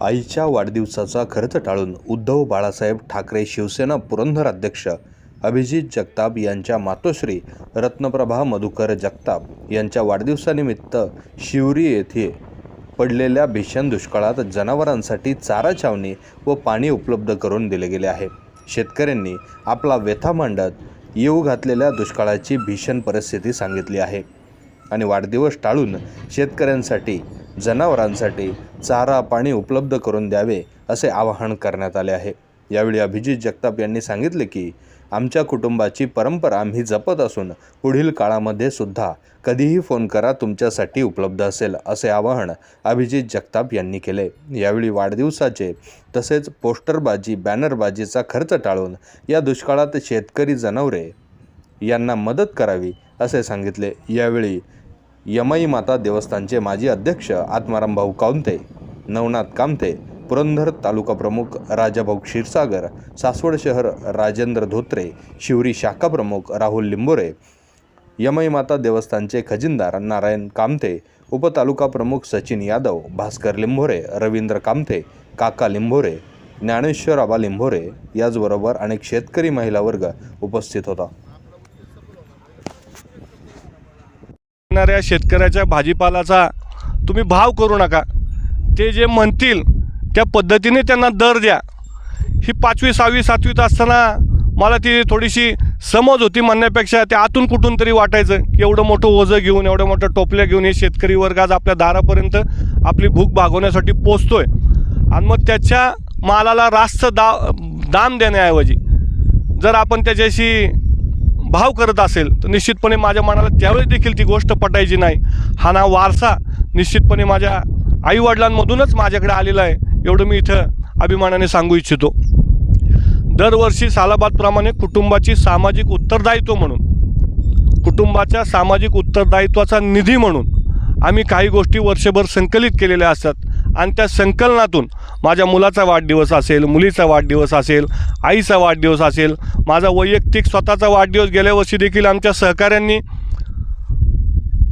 आईच्या वाढदिवसाचा खर्च टाळून उद्धव बाळासाहेब ठाकरे शिवसेना पुरंदर अध्यक्ष अभिजित जगताप यांच्या मातोश्री रत्नप्रभा मधुकर जगताप यांच्या वाढदिवसानिमित्त शिवरी येथे पडलेल्या भीषण दुष्काळात जनावरांसाठी चारा छावणी व पाणी उपलब्ध करून दिले गेले आहे. शेतकऱ्यांनी आपला व्यथा मांडत येऊ घातलेल्या दुष्काळाची भीषण परिस्थिती सांगितली आहे. आणि वाढदिवस टाळून शेतकऱ्यांसाठी जनावरांसाठी चारा पाणी उपलब्ध करून द्यावे असे आवाहन करण्यात आले आहे. यावेळी अभिजित जगताप यांनी सांगितले की आमच्या कुटुंबाची परंपरा आम्ही जपत असून पुढील काळामध्ये सुद्धा कधीही फोन करा तुमच्यासाठी उपलब्ध असेल असे आवाहन अभिजित जगताप यांनी केले. यावेळी वाढदिवसाचे तसेच पोस्टरबाजी बॅनरबाजीचा खर्च टाळून या दुष्काळात शेतकरी जनावरे यांना मदत करावी असे सांगितले. यावेळी यमई माता देवस्थानचे माजी अध्यक्ष आत्माराम भाऊ कावंते नवनाथ कामते पुरंदर तालुका प्रमुख राजाभाऊ क्षीरसागर सासवड शहर राजेंद्र धोत्रे शिवरी शाखा प्रमुख राहुल लिंबोरे यमई माता देवस्थानचे खजिनदार नारायण कामते उपतालुका प्रमुख सचिन यादव भास्कर लिंभोरे रवींद्र कामते काका लिंभोरे ज्ञानेश्वर आबा लिंभोरे याचबरोबर अनेक शेतकरी महिला वर्ग उपस्थित होता. येणाऱ्या शेतकऱ्याच्या भाजीपालाचा तुम्ही भाव करू नका. ते जे म्हणतील त्या पद्धतीने त्यांना दर द्या. ही पाचवी सहावी सातवीत असताना मला ती थोडीशी समज होती म्हणण्यापेक्षा ते आतून कुठून तरी वाटायचं की एवढं मोठं ओझं घेऊन एवढं मोठं टोपल्या घेऊन हे शेतकरी वर्ग आज आपल्या दारापर्यंत आपली भूक भागवण्यासाठी पोचतोय आणि मग त्याच्या मालाला रास्त दा दाम देण्याऐवजी जर आपण त्याच्याशी भाव करत असेल तर निश्चितपणे माझ्या मनाला त्यावेळेस देखील ती गोष्ट पटायची नाही. हा ना वारसा निश्चितपणे माझ्या आईवडिलांमधूनच माझ्याकडे आलेला आहे एवढं मी इथं अभिमानाने सांगू इच्छितो. दरवर्षी सालाबादप्रमाणे कुटुंबाची सामाजिक उत्तरदायित्व म्हणून कुटुंबाच्या सामाजिक उत्तरदायित्वाचा निधी म्हणून आम्ही काही गोष्टी वर्षभर संकलित केलेल्या असतात. आणि त्या संकलनातून माझ्या मुलाचा वाढदिवस असेल मुलीचा वाढदिवस असेल आईचा वाढदिवस असेल माझा वैयक्तिक स्वतःचा वाढदिवस गेल्या वर्षी देखील आमच्या सहकाऱ्यांनी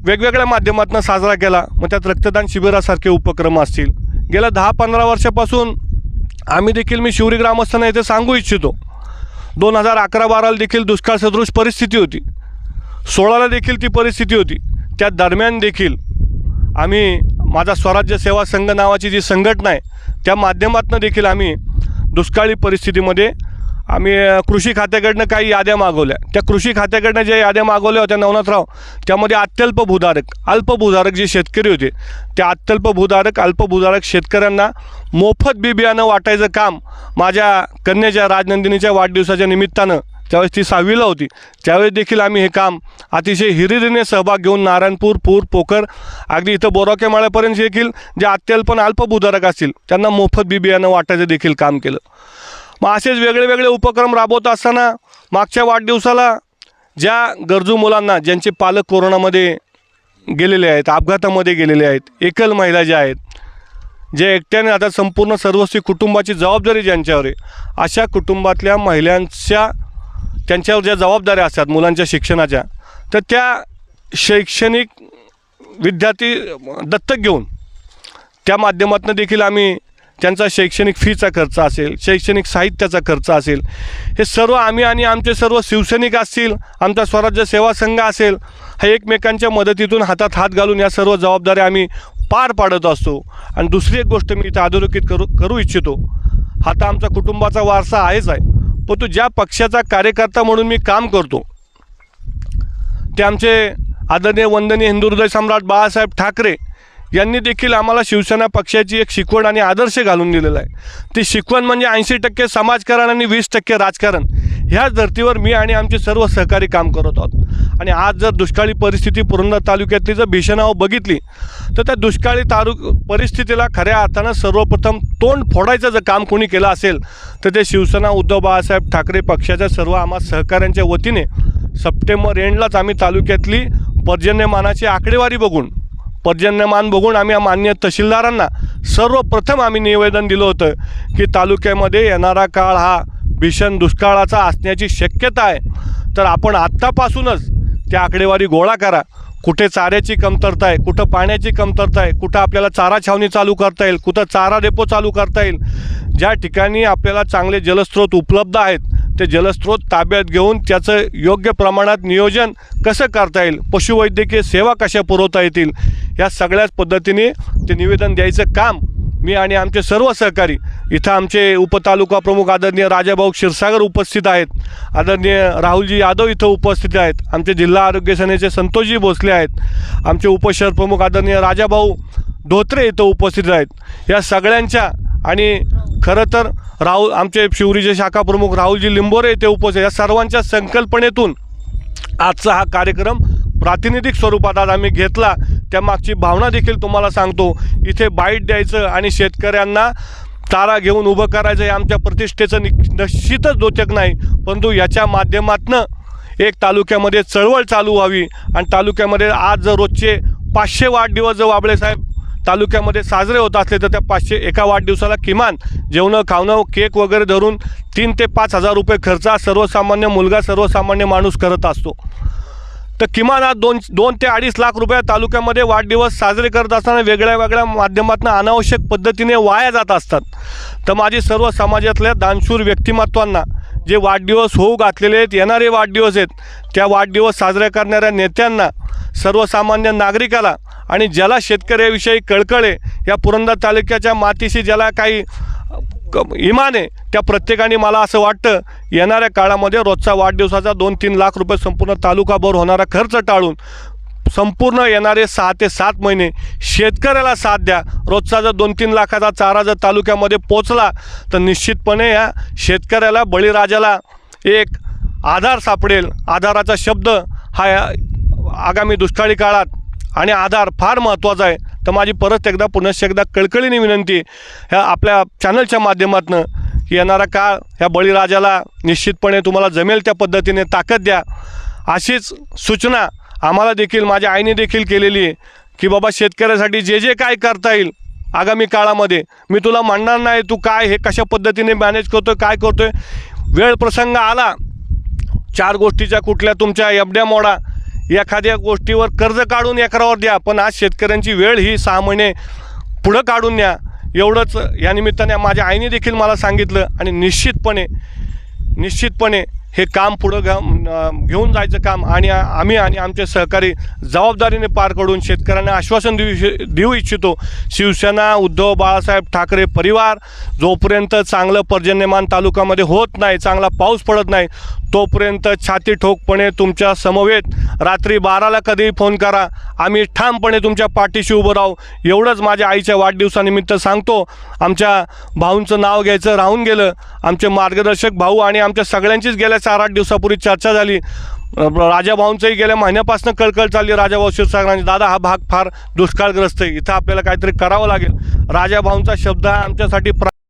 वेगवेगळ्या माध्यमातून साजरा केला. मग त्यात रक्तदान शिबिरासारखे उपक्रम असतील. गेल्या दहा पंधरा वर्षापासून आम्ही देखील मी शिवरी ग्रामस्थांना इथे सांगू इच्छितो. दोन हजार अकरा बाराला देखील दुष्काळ सदृश परिस्थिती होती. सोळाला देखील ती परिस्थिती होती. त्या दरम्यान देखील आम्ही माझा स्वराज्य सेवा संघ नावाची जी संघटना आहे त्या माध्यमातून देखील आम्ही दुष्काळी परिस्थितीमध्ये आम्ही कृषी खात्याकडनं काही याद्या मागवल्या. त्या कृषी खात्याकडनं ज्या याद्या मागवल्या होत्या नवनाथराव त्यामध्ये अत्यल्प भूधारक अल्पभूधारक जे शेतकरी होते त्या अत्यल्प भूधारक अल्पभूधारक शेतकऱ्यांना मोफत बी बियाणं वाटायचं काम माझ्या कन्याच्या राजनंदिनीच्या वाढदिवसाच्या निमित्तानं त्यावेळेस ती सहावीला होती. त्यावेळेस देखील आम्ही हे काम अतिशय हिरिरीने सहभाग घेऊन नारायणपूर पूर पोखर अगदी इथं बोराके माळ्यापर्यंत देखील जे अत्यल्प अल्पभूधारक असतील त्यांना मोफत बी बियाणं वाटायचं देखील काम केलं. मग असेच वेगळे वेगळे उपक्रम राबवत असताना मागच्या वाढदिवसाला ज्या गरजू मुलांना ज्यांचे पालक कोरोनामध्ये गेलेले आहेत अपघातामध्ये गेलेले आहेत एकल महिला ज्या आहेत जे एकट्याने आता संपूर्ण सर्वस्वी कुटुंबाची जबाबदारी ज्यांच्यावर आहे अशा कुटुंबातल्या महिलांच्या त्यांच्यावर ज्या जबाबदाऱ्या असतात मुलांच्या शिक्षणाच्या तर त्या शैक्षणिक विद्यार्थी दत्तक घेऊन त्या माध्यमातून देखील आम्ही त्यांचा शैक्षणिक फीचा खर्च असेल शैक्षणिक साहित्याचा खर्च असेल हे सर्व आम्ही आणि आमचे सर्व शिवसैनिक असतील आमचा स्वराज्य सेवा संघ असेल हे एकमेकांच्या मदतीतून हातात हात घालून या सर्व जबाबदाऱ्या आम्ही पार पाडत असतो. आणि दुसरी एक गोष्ट मी इथं अधोरेखित करू करू इच्छितो. हा तर आमचा कुटुंबाचा वारसा आहेच आहे. पण तो ज्या पक्षाचा कार्यकर्ता म्हणून मी काम करतो ते आमचे आदरणीय वंदनीय हिंदुहृदय सम्राट बाळासाहेब ठाकरे यांनी देखील आम्हाला शिवसेना पक्षाची एक शिकवण आणि आदर्श घालून दिलेला आहे. ती शिकवण म्हणजे ऐंशी टक्के समाजकारण आणि वीस टक्के राजकारण. ह्याच धर्तीवर मी आणि आमचे सर्व सहकारी काम करत आहोत. आणि आज जर दुष्काळी परिस्थिती पुरंदर तालुक्यातली जर भीषणाव बघितली तर त्या दुष्काळी तालुक परिस्थितीला खऱ्या अर्थानं सर्वप्रथम तोंड फोडायचं जर काम कोणी केलं असेल तर ते शिवसेना उद्धव बाळासाहेब ठाकरे पक्षाच्या सर्व आम्हा सहकाऱ्यांच्या वतीने सप्टेंबर एंडलाच आम्ही तालुक्यातली पर्जन्यमानाची आकडेवारी बघून पर्जन्यमान बघून आम्ही या मान्य तहसीलदारांना सर्वप्रथम आम्ही निवेदन दिलं होतं की तालुक्यामध्ये येणारा काळ हा भीषण दुष्काळाचा असण्याची शक्यता आहे तर आपण आत्तापासूनच त्या आकडेवारी गोळा करा. कुठे चाऱ्याची कमतरता आहे कुठं पाण्याची कमतरता आहे कुठं आपल्याला चारा छावणी चालू करता येईल कुठं चारा डेपो चालू करता येईल ज्या ठिकाणी आपल्याला चांगले जलस्रोत उपलब्ध आहेत ते जलस्रोत ताब्यात घेऊन त्याचं योग्य प्रमाणात नियोजन कसं करता येईल पशुवैद्यकीय सेवा कशा पुरवता येतील या सगळ्याच पद्धतीने ते निवेदन द्यायचं काम मी आणि आमचे सर्व सहकारी इथं आमचे उपतालुका प्रमुख आदरणीय राजाभाऊ क्षीरसागर उपस्थित आहेत. आदरणीय राहुलजी यादव इथं उपस्थित आहेत. आमचे जिल्हा आरोग्य सेनेचे संतोषजी भोसले आहेत. आमचे उपशहर प्रमुख आदरणीय राजाभाऊ धोत्रे इथं उपस्थित आहेत. या सगळ्यांच्या आणि खरं तर राहुल आमचे शिवरीचे शाखा प्रमुख राहुलजी लिंबोरे इथे उपस्थित या सर्वांच्या संकल्पनेतून आजचा हा कार्यक्रम प्रातिनिधिक स्वरूपात आज आम्ही घेतला. त्यामागची भावना देखील तुम्हाला सांगतो. इथे बाईट द्यायचं आणि शेतकऱ्यांना तारा घेऊन उभं करायचं हे आमच्या प्रतिष्ठेचं नि निश्चितच दोचक नाही. परंतु याच्या माध्यमातनं एक तालुक्यामध्ये चळवळ चालू व्हावी आणि तालुक्यामध्ये आज जर रोजचे पाचशे वाढदिवस जर वाबळे साहेब तालुक्यामध्ये साजरे होत असले तर त्या पाचशे एका वाढदिवसाला किमान जेवणं खावणं केक वगैरे धरून तीन ते पाच हजार रुपये खर्च हा सर्वसामान्य मुलगा सर्वसामान्य माणूस करत असतो. तर किमान आज दोन दोन ते अडीच लाख रुपये तालुक्यामध्ये वाढदिवस साजरे करत असताना वेगळ्या वेगळ्या माध्यमातून अनावश्यक पद्धतीने वाया जात असतात. तर माझी सर्व समाजातल्या दानशूर व्यक्तिमत्वांना जे वाढदिवस होऊ घातलेले आहेत येणारे वाढदिवस आहेत त्या वाढदिवस साजऱ्या करणाऱ्या नेत्यांना सर्वसामान्य नागरिकाला आणि ज्याला शेतकऱ्याविषयी कळकळे या पुरंदर तालुक्याच्या मातीशी ज्याला काही इमान आहे त्या प्रत्येकाने मला असं वाटतं येणाऱ्या काळामध्ये रोजचा वाढदिवसाचा दोन तीन लाख रुपये संपूर्ण तालुकाभर होणारा खर्च टाळून संपूर्ण येणारे सहा ते सात महिने शेतकऱ्याला साथ द्या. रोजचा जर दोन तीन लाखाचा चारा जर तालुक्यामध्ये पोचला तर निश्चितपणे या शेतकऱ्याला बळीराजाला एक आधार सापडेल. आधाराचा शब्द हा या आगामी दुष्काळी काळात आणि आधार फार महत्त्वाचा आहे. तर माझी परत एकदा पुनश्च एकदा कळकळीने विनंती ह्या आपल्या चॅनलच्या माध्यमातून येणारा काळ ह्या बळीराजाला निश्चितपणे तुम्हाला जमेल त्या पद्धतीने ताकद द्या. अशीच सूचना आम्हाला देखील माझ्या आईने देखील केलेली आहे की बाबा शेतकऱ्यासाठी जे जे काय करता येईल आगामी काळामध्ये मी तुला म्हणणार नाही तू काय हे कशा पद्धतीने मॅनेज करतोय काय करतोय. वेळ प्रसंग आला चार गोष्टीच्या कुठल्या तुमच्या एबड्या मोडा एखाद्या गोष्टीवर कर्ज काढून एकरावर द्या पण आज शेतकऱ्यांची वेळ ही सहा महिने पुढं काढून द्या. एवढंच या निमित्ताने माझ्या आईने देखील मला सांगितलं आणि निश्चितपणे निश्चितपणे हे काम पुढं घ घेऊन जायचं काम आणि आम्ही आणि आमचे सहकारी जबाबदारीने पार करून शेतकऱ्यांना आश्वासन देऊ इच्छि- देऊ इच्छितो. शिवसेना उद्धव बाळासाहेब ठाकरे परिवार जोपर्यंत चांगलं पर्जन्यमान तालुक्यामध्ये होत नाही चांगला पाऊस पडत नाही तोपर्यंत छाती ठोकपणे तुमच्या समवेत रात्री बाराला कधीही फोन करा. आम्ही ठामपणे तुमच्या पाठीशी उभं राहू. एवढंच माझ्या आईच्या वाढदिवसानिमित्त सांगतो. आमच्या भाऊंचं नाव घ्यायचं राहून गेलं. आमचे मार्गदर्शक भाऊ आणि आमच्या सगळ्यांचीच गेल्या चार आठ दिवसापूर्वी चर्चा झाली. राजाभाऊंचंही गेल्या महिन्यापासून कळकळ चालली राजाभाऊ शिवसागरांची दादा हा भाग फार दुष्काळग्रस्त आहे. इथं आपल्याला काहीतरी करावं लागेल. राजाभाऊंचा शब्द हा आमच्यासाठी प्रा